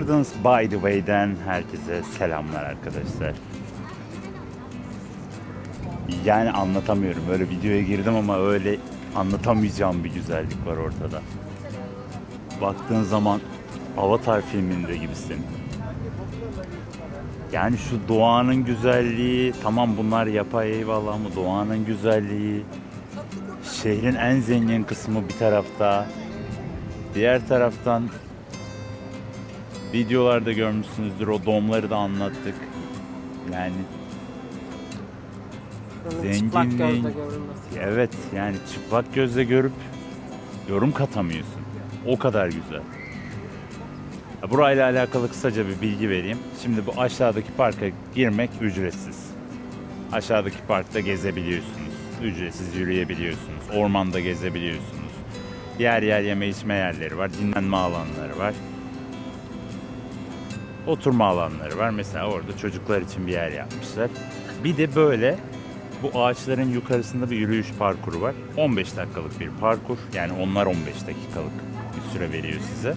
Gardens by the Way'den herkese selamlar arkadaşlar. Yani anlatamıyorum. Böyle videoya girdim ama öyle anlatamayacağım bir güzellik var ortada. Baktığın zaman Avatar filminde gibisin. Yani şu doğanın güzelliği, tamam bunlar yapay eyvallah ama doğanın güzelliği, şehrin en zengin kısmı bir tarafta, diğer taraftan videolarda görmüşsünüzdür o domları da anlattık. Yani çıplak gözle görülmesi. evet yani çıplak gözle görüp yorum katamıyorsun. O kadar güzel. Ya Burayla alakalı kısaca bir bilgi vereyim. Şimdi bu aşağıdaki parka girmek ücretsiz. Aşağıdaki parkta gezebiliyorsunuz. Ücretsiz yürüyebiliyorsunuz. Ormanda gezebiliyorsunuz. Yer yer yeme içme yerleri var. Dinlenme alanları var. Oturma alanları var. Mesela orada çocuklar için bir yer yapmışlar. Bir de böyle bu ağaçların yukarısında bir yürüyüş parkuru var. 15 dakikalık bir parkur. Yani onlar 15 dakikalık bir süre veriyor size.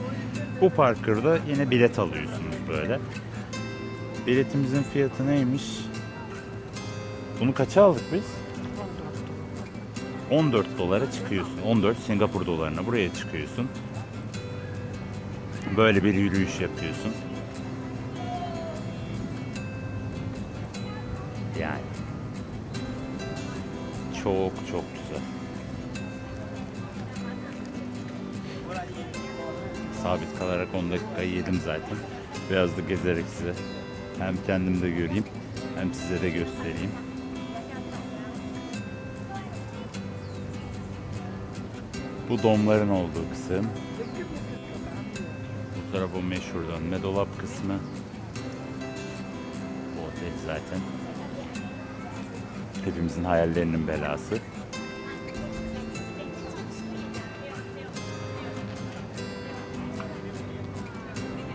Bu parkurda yine bilet alıyorsunuz böyle. Biletimizin fiyatı neymiş? Bunu kaça aldık biz? 14 dolara çıkıyorsun. 14 Singapur dolarına buraya çıkıyorsun. Böyle bir yürüyüş yapıyorsun. Yani çok çok güzel. Sabit kalarak 10 dakikayı yedim zaten. Biraz da gezerek size hem kendim de göreyim hem size de göstereyim. Bu domların olduğu kısım. Bu taraf o meşhur dönme dolap kısmı. Bu otel zaten hepimizin hayallerinin belası.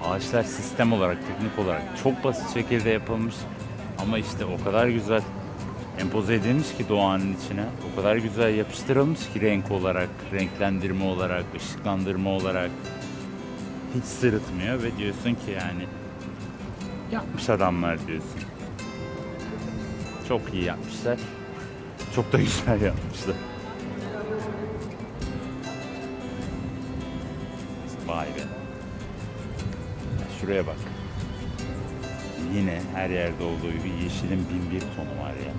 Ağaçlar sistem olarak, teknik olarak çok basit şekilde yapılmış ama işte o kadar güzel empoze edilmiş ki doğanın içine. O kadar güzel yapıştırılmış ki renk olarak, renklendirme olarak, ışıklandırma olarak hiç sırıtmıyor ve diyorsun ki yani yapmış adamlar diyorsun. Çok iyi yapmışlar. Çok da güzel yapmışlar. Vay be. Şuraya bak. Yine her yerde olduğu gibi yeşilin bin bir tonu var ya.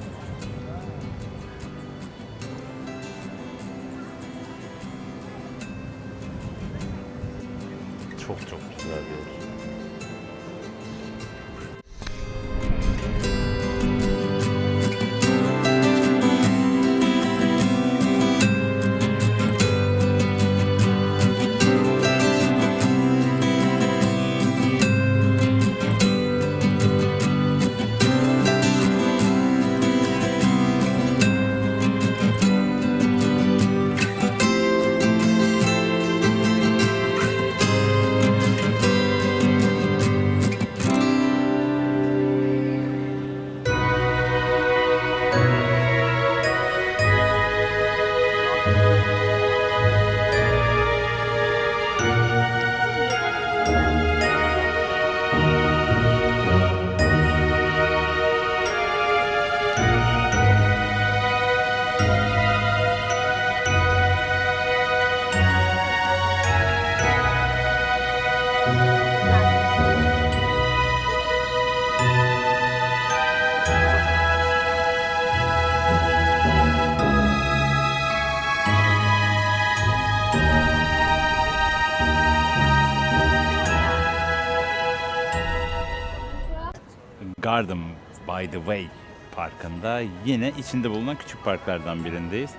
Garden by the Way parkında yine içinde bulunan küçük parklardan birindeyiz.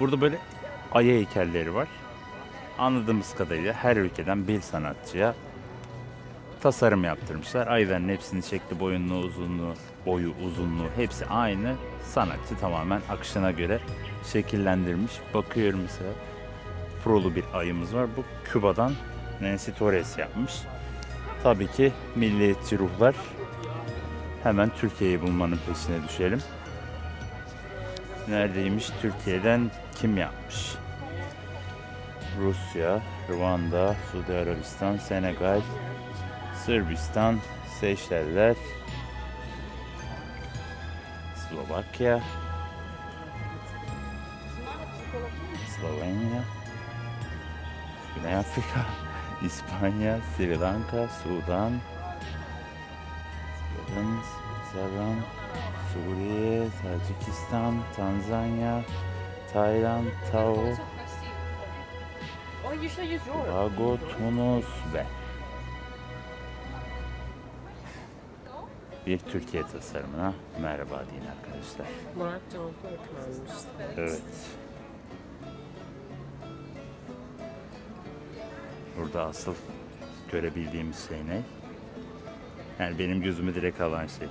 Burada böyle ayı heykelleri var. Anladığımız kadarıyla her ülkeden bir sanatçıya tasarım yaptırmışlar. Ayıların hepsinin şekli, boyunluğu, uzunluğu, boyu, uzunluğu hepsi aynı. Sanatçı tamamen akışına göre şekillendirmiş. Bakıyorum mesela prolu bir ayımız var. Bu Küba'dan Nancy Torres yapmış. Tabii ki milliyetçi ruhlar Hemen Türkiye'yi bulmanın peşine düşelim. Neredeymiş? Türkiye'den kim yapmış? Rusya, Rwanda, Suudi Arabistan, Senegal, Sırbistan, Seyşeller, Slovakya, Slovenya, Güney Afrika, İspanya, Sri Lanka, Sudan, Sudan, Switzerland, Suriye, Tacikistan, Tanzanya, Tayland, Tao. Tobago, Tunus ve bir Türkiye tasarımına merhaba deyin arkadaşlar. Murat Cansu Ökmen'miş. Evet. Burada asıl görebildiğimiz şey ne? Yani benim gözümü direkt alan şey.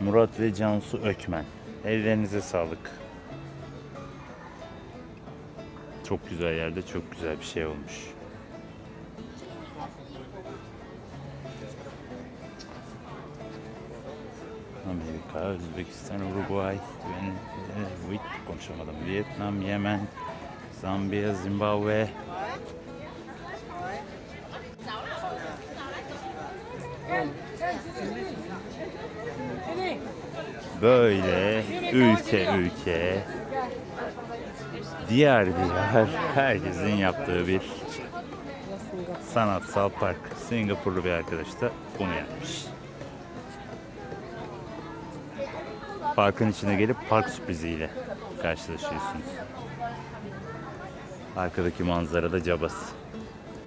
Murat ve Cansu Ökmen. Ellerinize sağlık. Çok güzel yerde çok güzel bir şey olmuş. Amerika, Özbekistan, Uruguay, Venezuela, konuşamadım. Vietnam, Yemen, Zambiya, Zimbabwe. Böyle ülke ülke, diğer diğer herkesin yaptığı bir sanatsal park. Singapurlu bir arkadaş da bunu yapmış. Parkın içine gelip park sürpriziyle karşılaşıyorsunuz. Arkadaki manzara da cabası.